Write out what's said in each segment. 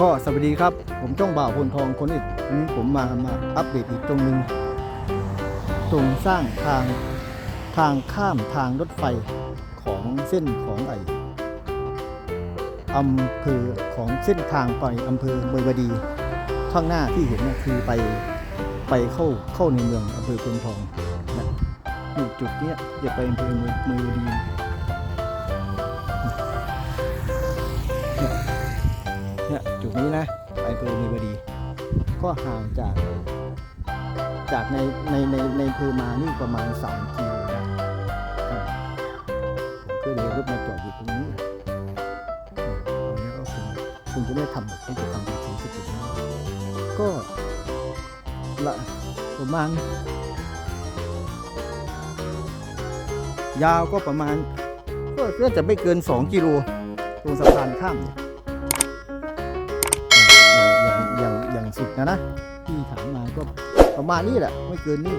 ก็สวัสดีครับ ผมจ้องบ่าวพลทองคนอีกวันนี้ผมมามาอัปเดตอีกตรงหนึ่งตรงสร้างทางทางข้ามทางรถไฟของเส้นของไออำเภอของเส้นทางไปอำเภอเมยวดี ข้างหน้าที่เห็นนะคือไปไปเข้าเข้าในเมืองอำเภอพลทองนะจุดนี้จะไปอำเภอเมืองเมยวดี ดนี้นะไปอำเภอมีวดีก็ห่างจาก จากในในในในอำเภอมานี่ประมาณ3กิโลนะอ่าก็เลยรถมาจอดอยู่ตรงนี้อืมตรงนี้ก็คงคงจะไม่ทำแบบที่จะทำเป็นของที่จุดนี้ก็ละประมาณยาวก็ประมาณก็น่าจะไม่เกิน 2 กิโลตรงสะพานข้ามเนี่ย สุดนะนะที่ถามมาก็ประมาณนี้แหละ ไม่เกินนี้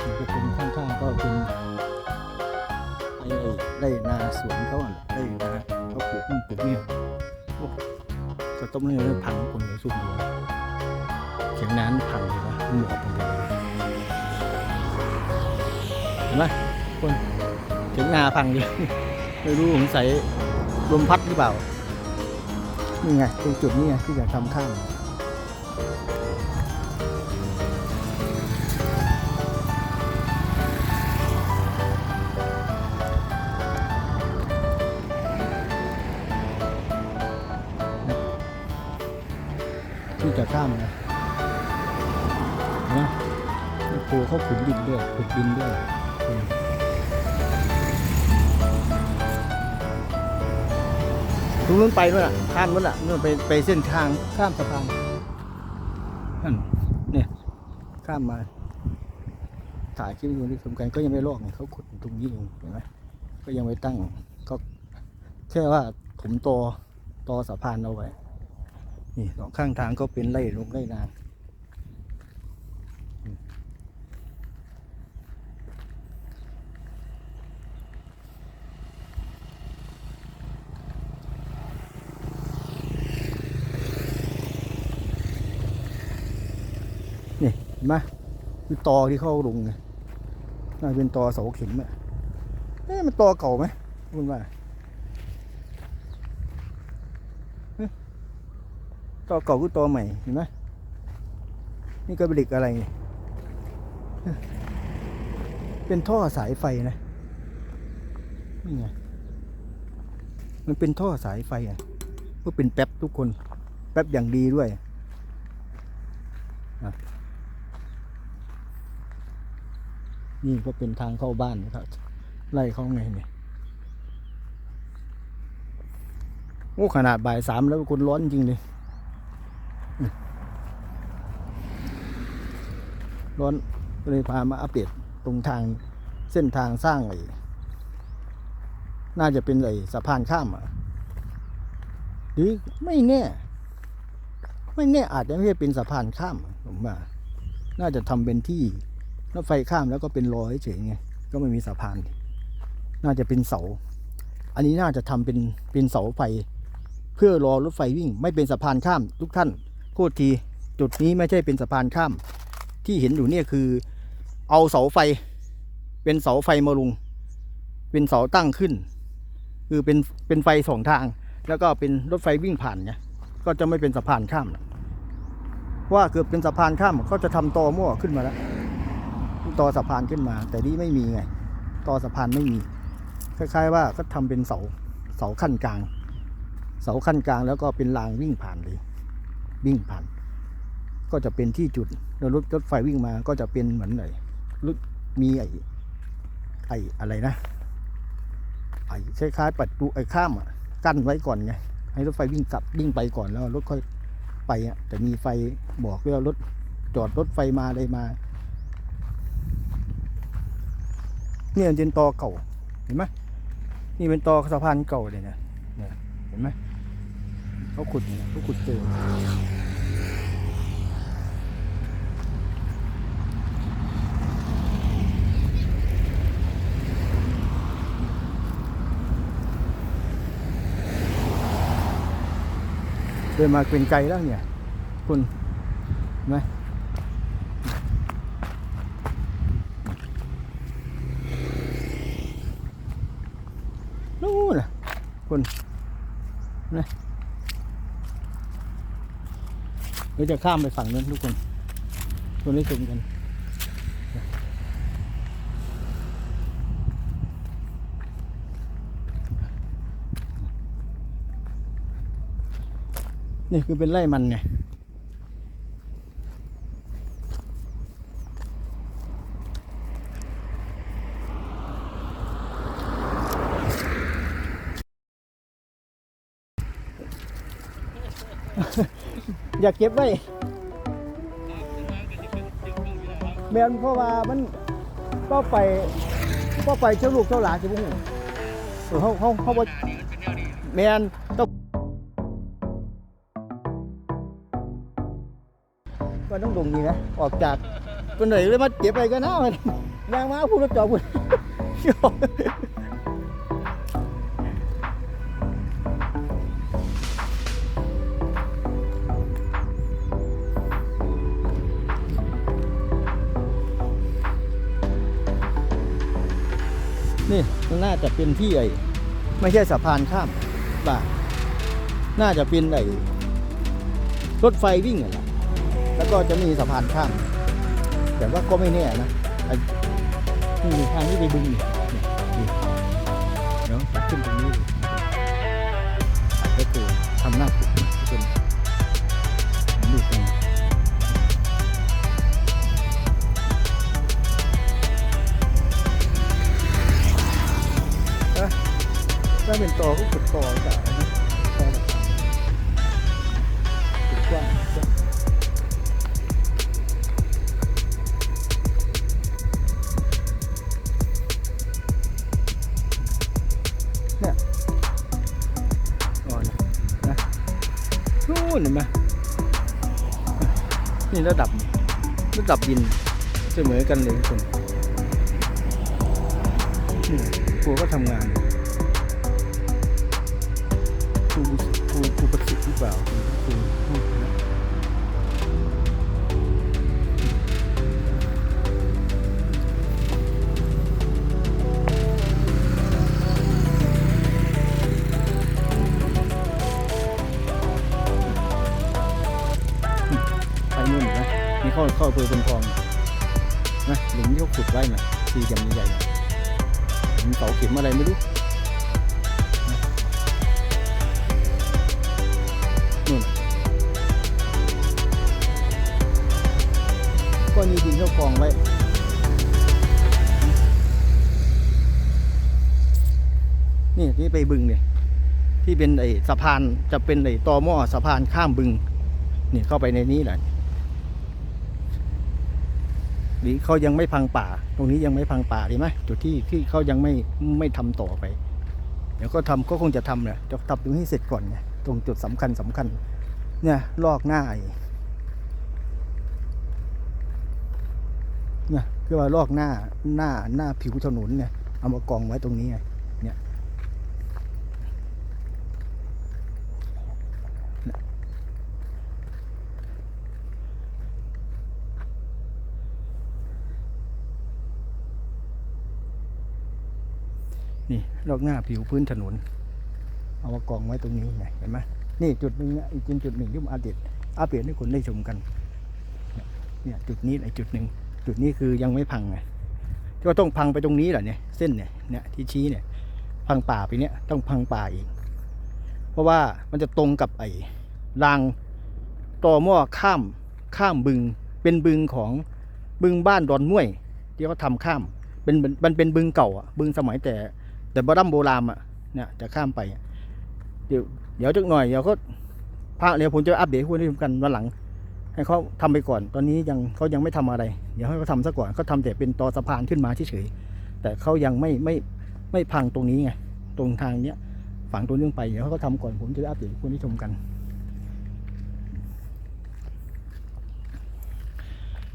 มันก็เป็นข้างๆก็เป็นไอ้ไร่นาสวนเขาอะไร่นาเขาปลูกนู่นปลูกนี่โอ้ก็ต้มเนื้อพังคนในสุดเลย เขียงน้ำพังเลยนะหมอบลงไปเลยเห็นไหมคนเขียงนาพังเลยไม่รู้ผมใส่ลมพัดหรือเปล่า นี่ไงตรงจุดนี้ไงที่อยากทำข้ามที่จะข้ามนะ โคเขาขุดดินด้วยขุดดินด้วยอืมตรงนู้นไปนู่นอะข้ามนู้นอะนู่นไปไปเส้นทางข้ามสะพานนั่นเนี่ยข้ามมาถ่ายคลิปดูที่สำคัญก็ยังไม่ลอกเนี่ยเขาขุดตรงนี้เองเห็นไหมก็ยังไม่ตั้งก็แค่ว่าถมตอตอสะพานเอาไว้นี่สองข้างทางก็เป็นไร่ลงไร่นา นี่เห็นไหมคือตอที่เข้าลงไงน่าเป็นตอเสาเข็มอะเอ๊ะมันตอเก่าไหมคุณว่าตอเก่าคือตอใหม่เห็นไหมนี่ก็เป็นเหล็กอะไรเนี่ยเอ๊ะเป็นท่อสายไฟนะนี่ไงมันเป็นท่อสายไฟอะก็เป็นแป๊บทุกคน แป๊บอย่างดีด้วย นี่ก็เป็นทางเข้าบ้านนะครับไล่เข้าไงเนี่ยโอ้ขนาดบ่ายสามแล้วคนร้อนจริงเลยร้อนเลยพามาอัปเดตตรงทางเส้นทางสร้างไอ้น่าจะเป็นไอ้สะพานข้ามอะหรือไม่แน่ ไม่แน่อาจจะไม่ใช่เป็นสะพานข้ามผมว่าน่าจะทำเป็นที่ รถไฟข้ามแล้วก็เป็นรอยเฉยไงก็ไม่มีสะพาน น่าจะเป็นเสา อันนี้น่าจะทำเป็นเป็นเสาไฟ เพื่อรอรถไฟวิ่ง ไม่เป็นสะพานข้าม ทุกท่านโทษทีจุดนี้ไม่ใช่เป็นสะพานข้าม ที่เห็นอยู่เนี่ยคือ เอาเสาไฟ เป็นเสาไฟมาลงเป็นเสาตั้งขึ้น คือเป็นเป็นไฟสองทาง แล้วก็เป็นรถไฟวิ่งผ่านไงก็จะไม่เป็นสะพานข้ามว่าเกือบเป็นสะพานข้ามเขาจะทำตอมั่วขึ้นมาแล้ว ต่อสะพานขึ้นมา แต่นี่ไม่มีไง ต่อสะพานไม่มี คล้ายๆว่าก็ทำเป็นเสาเสาขั้นกลาง เสาขั้นกลางแล้วก็เป็นรางวิ่งผ่านเลย วิ่งผ่าน ก็จะเป็นที่จุดแล้วรถรถไฟวิ่งมาก็จะเป็นเหมือนไหนรถมีไอ้ไอ้อะไรนะไอ้คล้ายๆประตูไอ้ข้ามอะกั้นไว้ก่อนไงให้รถไฟวิ่งกลับวิ่งไปก่อนแล้วรถค่อยไปอะแต่มีไฟบอกด้วยว่ารถจอดรถไฟมาอะไรมา นี่เป็นตอเก่าเห็นไหมนี่เป็นตอสะพานเก่าเลยนะเนี่ยเห็นไหมเขาขุดเนี่ยเขาขุดเจอเดินมาเป็นไกลแล้วเนี่ย คุณไหม คนนะเดี๋ยวจะข้ามไปฝั่งนั้นทุกคนคนได้ชมกันนี่คือเป็นไร่มันไง อยากเก็บไว้แม่นเพราะว่ามันก็ไปก็ไปเจ้าลูกเจ้าหลานจะบุ้งเขาเขาเขาบ่แม่นต้องก็ต้องดงนี่นะออกจากคนไหนเลยมาเก็บไปก็น่ามันยางมาพูดรถจอพูด น่าจะเป็นที่ไอ้ไม่ใช่สะพานข้ามบ่าน่าจะเป็นไอ้รถไฟวิ่งอะและแล้วก็จะมีสะพานข้าม แต่ว่าก็ไม่แน่นะไอ้นี่ทางที่ไปบึงเนี่ยเนี่ยดูเดี๋ยวจะขึ้นตรงนี้ก็คือทำหน้าปกทุ เป็นตอก็ขุดตอจากอันนี้ตอแบบขุดกว้างกว้างอ่อนนะนู่นเห็นไหมนี่ระดับระดับดินเสมอกันเลยทุกคนนี่ก็ทำงาน ประสิทธิ์หรือเปล่าครูครูครูนะไปนู่นนไหมนี่เข้าเข้าอำเภอพนทองนะหลุมที่เขาขุดไว้น่ะสี่เหลี่ยมใหญ่ๆน่ะมีเสาเข็มอะไรไม่รู้ ไปบึงเนี่ยที่เป็นไอ้สะพานจะเป็นไอ้ตอหม้อสะพานข้ามบึงนี่เข้าไปในนี้แหละนี่เขายังไม่พังป่า ตรงนี้ยังไม่พังป่าดีไหมจุดที่ที่เขายังไม่ไม่ทำต่อไป เดี๋ยวก็ทำก็คงจะทำเนี่ยจะทำตรงนี้เสร็จก่อนไงตรงจุดสำคัญสำคัญ เนี่ยลอกหน้าไอ้เนี่ยคือว่าลอกหน้าหน้าหน้าผิวถนนเนี่ยเอามากองไว้ตรงนี้ไงเนี่ย นี่ ลอกหน้าผิวพื้นถนน เอามากองไว้ตรงนี้ไงเห็นไหมนี่จุดหนึ่งอีกจุดหนึ่งที่ผมอัปเดตอัปเดตให้คนได้ชมกันเนี่ยจุดนี้ไอ้จุดหนึ่งจุดนี้คือยังไม่พังไงก็ต้องพังไปตรงนี้แหละเนี่ยเส้นเนี่ยเนี่ยที่ชี้เนี่ยพังป่าไปเนี่ยต้องพังป่าอีก เพราะว่ามันจะตรงกับไอ้รางต่อหม้อข้ามข้ามบึง เป็นบึงของบึงบ้านดอนม่วย ที่เขาทำข้ามเป็นมันเป็นบึงเก่าอะบึงสมัยแต่ แต่โบราณโบราณอะเนี่ยจะข้ามไป เดี๋ยวเดี๋ยวจักหน่อยเดี๋ยวก็พระเดี๋ยวผมจะอัปเดตคุณได้ชมกันวันหลัง ให้เขาทำไปก่อน ตอนนี้ยังเขายังไม่ทำอะไร เดี๋ยวให้เขาทำซะก่อนเขาทำแต่เป็นตอสะพานขึ้นมาเฉยๆแต่เขายังไม่ไม่ไม่พังตรงนี้ไงตรงทางเนี้ยฝั่งตัวนึงไปเดี๋ยวเขาทำก่อนผมจะได้อัปเดตคุณได้ชมกัน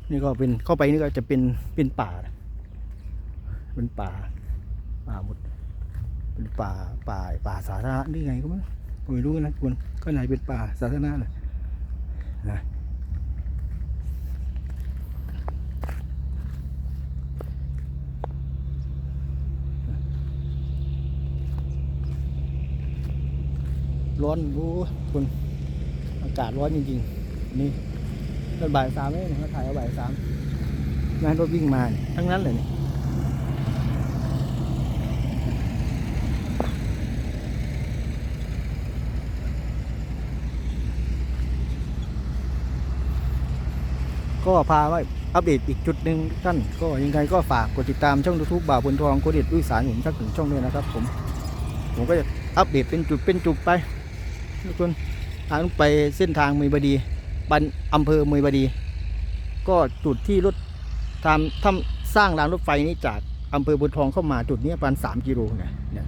นี่ก็เป็นเข้าไปนี่ก็จะเป็นเป็นป่า เป็นป่าป่าหมด เป็นป่าป่าป่าสาธารณะนี่ไงก็ไม่รู้ผมไม่รู้นะคุณก็ไหนเป็นป่าสาธารณะเลยนะร้อนโอ้คุณอากาศร้อนจริงๆ นี่ตอนบ่ายสามเองมาถ่ายเอาบ่ายสามงานรถวิ่งมาทั้งนั้นเลยเนี่ย ก็พาไว้อัปเดตอีกจุดหนึ่งท่านก็ยังไงก็ฝากกดติดตามช่องยูทูบบ่าวบนทองโคเด็ดวิสารหนุนสักถึงช่องด้วยนะครับ ผมผมก็จะอัปเดตเป็นจุดเป็นจุดไปทุกคนทางไปเส้นทางมือบดีบันอำเภอเมยบดี ก็จุดที่รถทำทำสร้างรางรถไฟนี้จากอำเภอบุญทองเข้ามาจุดนี้ประมาณสามกิโลเนี่ยเนี่ย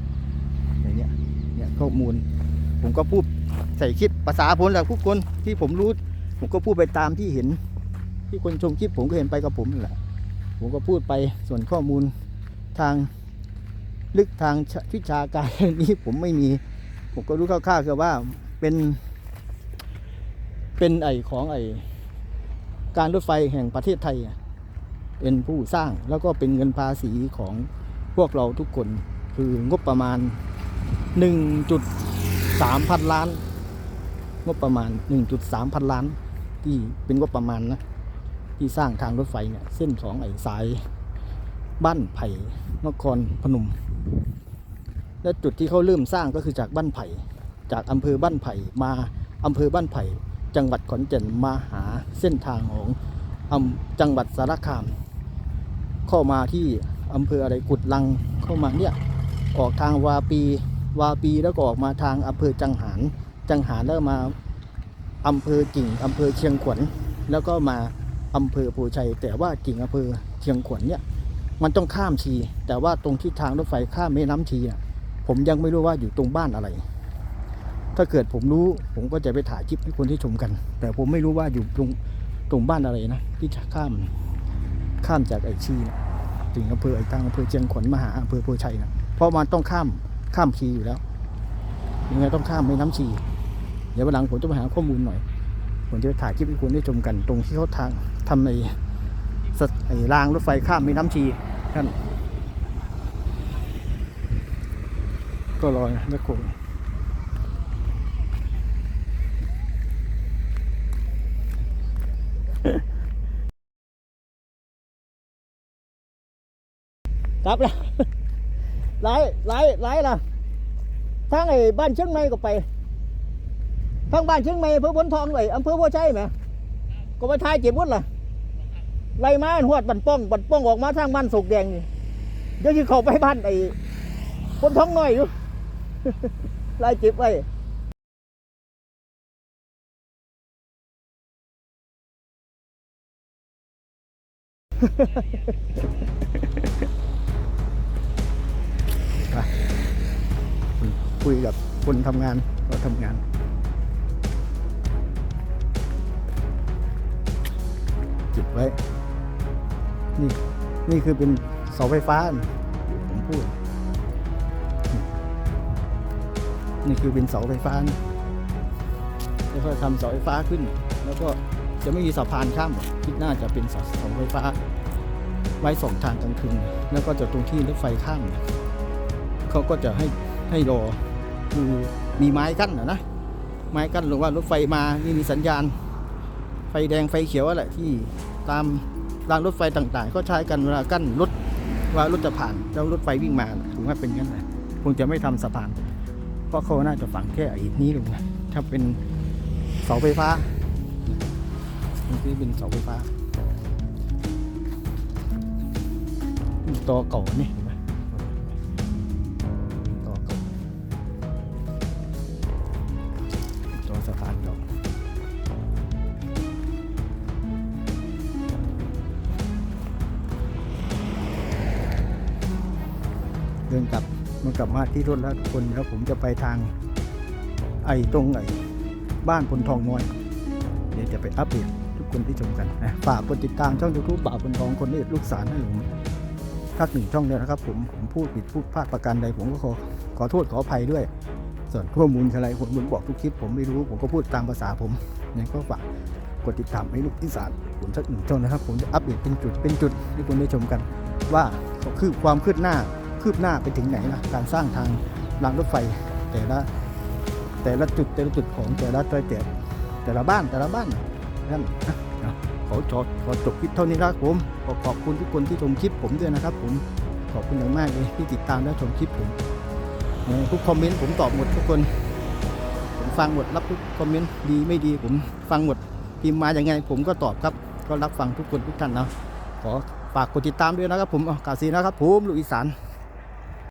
อย่างเนี้ยเนี่ยข้อมูล ผมก็พูดใส่คลิปภาษาผมแหละทุกคนที่ผมรู้ ผมก็พูดไปตามที่เห็น ที่คนชมคลิปผมก็เห็นไปกับผมนั่นแหละ ผมก็พูดไปส่วนข้อมูลทางลึกทางวิชาการนี้ผมไม่มี ผมก็รู้คร่าวๆคือว่าเป็น เป็นไอของไอการรถไฟแห่งประเทศไทยเป็นผู้สร้างแล้วก็เป็นเงินภาษีของพวกเราทุกคนคืองบประมาณ 1.3 พันล้าน งบประมาณ 1.3 พันล้าน ที่เป็นงบประมาณนะ ที่สร้างทางรถไฟเนี่ยเส้นของไอ้สายบ้านไผ่นครพนม และจุดที่เขาเริ่มสร้างก็คือจากบ้านไผ่ จากอำเภอบ้านไผ่มาอำเภอบ้านไผ่ จังหวัดขอนแก่นมาหาเส้นทางของอจังหวัดสารคาม เข้ามาที่อำเภออะไรกุดลังเข้ามาเนี่ยออกทางวาปีวาปีแล้วก็ออกมาทางอำเภอจังหารจังหารแล้วมาอำเภอกิ่งอำเภอเชียงขวัญแล้วก็มา อำเภอโพชัย แต่ว่ากิ่งอำเภอเชียงขวัญเนี่ยมันต้องข้ามชี แต่ว่าตรงที่ทางรถไฟข้ามแม่น้ำชีน่ะผมยังไม่รู้ว่าอยู่ตรงบ้านอะไร ถ้าเกิดผมรู้ผมก็จะไปถ่ายคลิปให้คนที่ชมกัน แต่ผมไม่รู้ว่าอยู่ตรงตรงบ้านอะไรนะที่ข้ามข้ามจากไอชีนะถึงอำเภอไอทางอำเภอเชียงขวัญมาหาอำเภอโพชัยนะเพราะมันต้องข้ามข้ามชีอยู่แล้วยังไงต้องข้ามแม่น้ำชี เดี๋ยววันหลังผมจะไปหาข้อมูลหน่อย ผมจะถ่ายคลิปให้คนได้ชมกัน ตรงที่เขาทางทำในสไอ้รางรถไฟข้ามแม่น้ำชีท่านก็รอยนะแม่โคงกลับแล้วไล่ไล่ไล่ละทางไอ้บ้านเชียงใหม่ก็ไป ทางบ้านเชียงใหม่อำเภอพนทองไอ้อำเภอบัวใจไหมก็ไปทายเจ็บวุ้นล่ะไล่มาหวดบันป้องบันป้องออกมาทางบ้านสุกแดงนี่เดี๋ยวจะเข้าไปบ้านไอ้พนทองหน้อยอยู่ไล่เจ็บไว้คุยกับคนทำงานก็ทำงาน จิบไว้ นี่นี่คือเป็นเสาไฟฟ้า ผมพูด นี่คือเป็นเสาไฟฟ้านะแล้วก็ทำเสาไฟฟ้าขึ้น แล้วก็จะไม่มีสะพานข้ามคิดน่าจะเป็นเสาเสาไฟฟ้า ไว้สองทางกลางคืนแล้วก็จะตรงที่รถไฟข้ามเนี่ยเขาก็จะให้ให้รอคือมีไม้กั้นนะนะไม้กั้นหรือว่ารถไฟมานี่มีสัญญาณ ไฟแดงไฟเขียวอะไรที่ ตามรางรถไฟต่างๆ ก็ใช้กันเวลากั้นรถว่ารถจะผ่านแล้วรถไฟวิ่งมาถึงว่าเป็นงั้นแหละคงจะไม่ทำสะพาน เพราะเขาน่าจะฝังแค่อีกนี้ลงนะถ้าเป็นเสาไฟฟ้านี่เป็นเสาไฟฟ้าต่อเก่านี่ กลับมันกลับมาที่รถแล้วคนแล้วผมจะไปทางไอ้ตรงไอ้บ้านพลทองน้อย เดี๋ยวจะไปอัปเดตทุกคนที่ชมกันนะฝากกดติดตามช่องยูทูบป่าพลทองคนนี้ลูกสารให้ผมทักหนึ่งช่องเลยนะครับ ผมผมพูดผิดพูดพลาดประการใดผมก็ขอขอโทษขออภัยด้วย ส่วนข้อมูลอะไรผมผมบอกทุกคลิป ผมไม่รู้ผมก็พูดตามภาษาผมยังก็ฝากกดติดตามให้ลูกอีสานผมสักหนึ่งช่องนะครับ ผมจะอัปเดตเป็นจุดเป็นจุดให้คุณได้ชมกัน ว่าคือความคืบหน้า คืบหน้าไปถึงไหนนะการสร้างทางรางรถไฟแต่ละแต่ละจุดแต่ละจุดของแต่ละแต่แต่แต่ละบ้านแต่ละบ้านนั่นนะขอจอดขอจบคลิปเท่านี้นะครับผมขอขอบคุณทุกคนที่ชมคลิปผมด้วยนะครับ ผมขอบคุณอย่างมากเลยที่ติดตามและชมคลิปผมทุกคอมเมนต์ผมตอบหมดทุกคนผมฟังหมดรับทุกคอมเมนต์ดีไม่ดีผมฟังหมดพิมพ์มาอย่างไง ผมก็ตอบครับ ก็รับฟังทุกคนทุกท่านนะขอฝากกดติดตามด้วยนะครับ ผมเอากาศสีนะครับผมลูกอีสาน